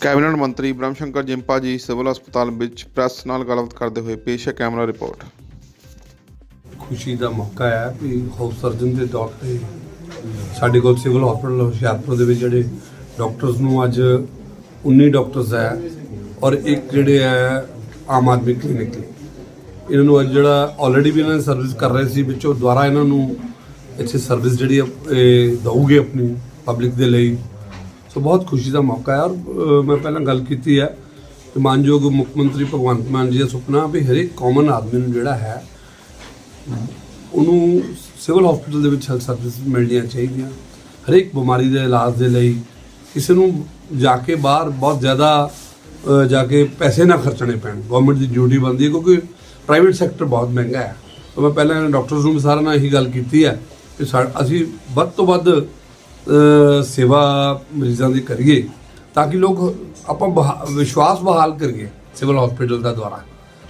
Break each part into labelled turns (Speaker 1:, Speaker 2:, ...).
Speaker 1: Cabinet ਮੰਤਰੀ ਬ੍ਰਹਮ ਸ਼ੰਕਰ ਜਿੰਪਾ ਜੀ ਸਿਵਲ ਹਸਪਤਾਲ ਵਿੱਚ ਪ੍ਰੈਸ ਨਾਲ ਗੱਲਬਾਤ ਕਰਦੇ ਹੋਏ ਪੇਸ਼ ਹੈ ਕੈਮਰਾ ਰਿਪੋਰਟ।
Speaker 2: ਖੁਸ਼ੀ ਦਾ ਮੌਕਾ ਹੈ ਵੀ ਹਾਊਸ ਸਰਜਨ ਦੇ ਤੌਰ ਤੇ ਸਾਡੇ ਕੋਲ ਸਿਵਲ ਹਸਪੀਟਲ ਹੁਸ਼ਿਆਰਪੁਰ ਦੇ ਵਿੱਚ ਜਿਹੜੇ ਡਾਕਟਰਸ ਨੂੰ ਅੱਜ 19 ਡਾਕਟਰਸ ਹੈ ਔਰ ਇੱਕ ਜਿਹੜੇ ਹੈ ਆਮ ਆਦਮੀ ਕਲੀਨਿਕ ਇਹਨਾਂ ਨੂੰ ਅੱਜ ਜਿਹੜਾ ਆਲਰੇਡੀ ਵੀ ਇਹਨਾਂ ਨੇ ਸਰਵਿਸ ਕਰ ਰਹੇ ਸੀ ਵਿੱਚੋਂ ਦੁਬਾਰਾ ਇਹਨਾਂ ਨੂੰ ਇੱਥੇ ਸਰਵਿਸ ਜਿਹੜੀ ਹੈ, ਦਊਗੇ ਆਪਣੀ ਪਬਲਿਕ ਦੇ ਲਈ। ਸੋ ਬਹੁਤ ਖੁਸ਼ੀ ਦਾ ਮੌਕਾ ਹੈ ਔਰ ਮੈਂ ਪਹਿਲਾਂ ਗੱਲ ਕੀਤੀ ਹੈ ਕਿ ਮਾਨਯੋਗ ਮੁੱਖ ਮੰਤਰੀ ਭਗਵੰਤ ਮਾਨ ਜੀ ਦਾ ਸੁਪਨਾ ਵੀ ਹਰੇਕ ਕਾਮਨ ਆਦਮੀ ਨੂੰ ਜਿਹੜਾ ਹੈ, ਉਹਨੂੰ ਸਿਵਲ ਹਸਪੀਟਲ ਦੇ ਵਿੱਚ ਹੈਲਥ ਸਰਵਿਸ ਮਿਲਣੀਆਂ ਚਾਹੀਦੀਆਂ। ਹਰੇਕ ਬਿਮਾਰੀ ਦੇ ਇਲਾਜ ਦੇ ਲਈ ਕਿਸੇ ਨੂੰ ਜਾ ਕੇ ਬਾਹਰ ਬਹੁਤ ਜ਼ਿਆਦਾ ਜਾ ਕੇ ਪੈਸੇ ਨਾ ਖਰਚਣੇ ਪੈਣ। ਗਵਰਨਮੈਂਟ ਦੀ ਡਿਊਟੀ ਬਣਦੀ ਹੈ ਕਿਉਂਕਿ ਪ੍ਰਾਈਵੇਟ ਸੈਕਟਰ ਬਹੁਤ ਮਹਿੰਗਾ ਹੈ। ਤਾਂ ਮੈਂ ਪਹਿਲਾਂ ਡਾਕਟਰਸ ਨੂੰ ਵੀ ਸਾਰਿਆਂ ਨਾਲ ਇਹੀ ਗੱਲ ਕੀਤੀ ਹੈ ਕਿ ਸਾ- ਅਸੀਂ ਵੱਧ ਤੋਂ ਵੱਧ ਸੇਵਾ ਮਰੀਜ਼ਾਂ ਦੀ ਕਰੀਏ ਤਾਂ ਕਿ ਲੋਕ ਆਪਾਂ ਬਹਾ- ਵਿਸ਼ਵਾਸ ਬਹਾਲ ਕਰੀਏ ਸਿਵਲ ਹਸਪੀਟਲ ਦਾ ਦੁਆਰਾ,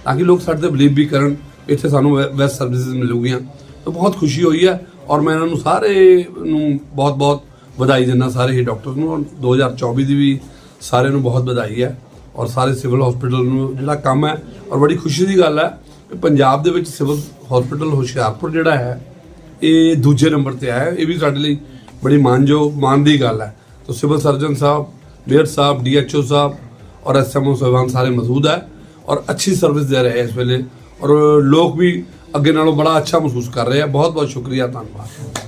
Speaker 2: ਤਾਂ ਕਿ ਲੋਕ ਸਾਡੇ ਤੇ ਬਲੀਵ ਵੀ ਕਰਨ, ਇੱਥੇ ਸਾਨੂੰ ਬੈਸਟ ਸਰਵਿਸਿਜ਼ ਮਿਲੂਗੀਆਂ। ਤਾਂ ਬਹੁਤ ਖੁਸ਼ੀ ਹੋਈ ਹੈ ਔਰ ਮੈਂ ਇਹਨਾਂ ਨੂੰ ਸਾਰੇ ਨੂੰ ਬਹੁਤ-ਬਹੁਤ ਵਧਾਈ ਦਿੰਦਾ, ਸਾਰੇ ਹੀ ਡਾਕਟਰ ਨੂੰ, ਔਰ 2024 ਦੀ ਵੀ ਸਾਰਿਆਂ ਨੂੰ ਬਹੁਤ ਵਧਾਈ ਹੈ ਔਰ ਸਾਰੇ ਸਿਵਲ ਹਸਪੀਟਲ ਨੂੰ ਜਿਹੜਾ ਕੰਮ ਹੈ, ਔਰ ਬੜੀ ਖੁਸ਼ੀ ਦੀ ਗੱਲ ਹੈ ਕਿ ਪੰਜਾਬ ਦੇ ਵਿੱਚ ਸਿਵਲ ਹਸਪੀਟਲ ਹੁਸ਼ਿਆਰਪੁਰ ਜਿਹੜਾ ਹੈ, ਇਹ ਦੂਜੇ ਨੰਬਰ ਤੇ ਆਇਆ ਇਹ ਵੀ ਸਾਡੇ ਲਈ ਬੜੀ ਮਾਨਯੋਗ ਮਾਣ ਦੀ ਗੱਲ ਹੈ। ਤਾਂ ਸਿਵਲ ਸਰਜਨ ਸਾਹਿਬ, ਮੇਅਰ ਸਾਹਿਬ, ਡੀਐਚਓ ਸਾਹਿਬ ਔਰ ਐਸਐਮਓ ਸਾਹਿਬਾਨ ਸਾਰੇ ਮੌਜੂਦ ਹੈ ਔਰ ਅੱਛੀ ਸਰਵਿਸ ਦੇ ਰਹੇ ਹੈ ਇਸ ਵੇਲੇ ਔਰ ਲੋਕ ਵੀ ਅੱਗੇ ਨਾਲੋਂ ਬੜਾ ਅੱਛਾ ਮਹਿਸੂਸ ਕਰ ਰਹੇ ਆ ਬਹੁਤ ਬਹੁਤ ਸ਼ੁਕਰੀਆ, ਧੰਨਵਾਦ।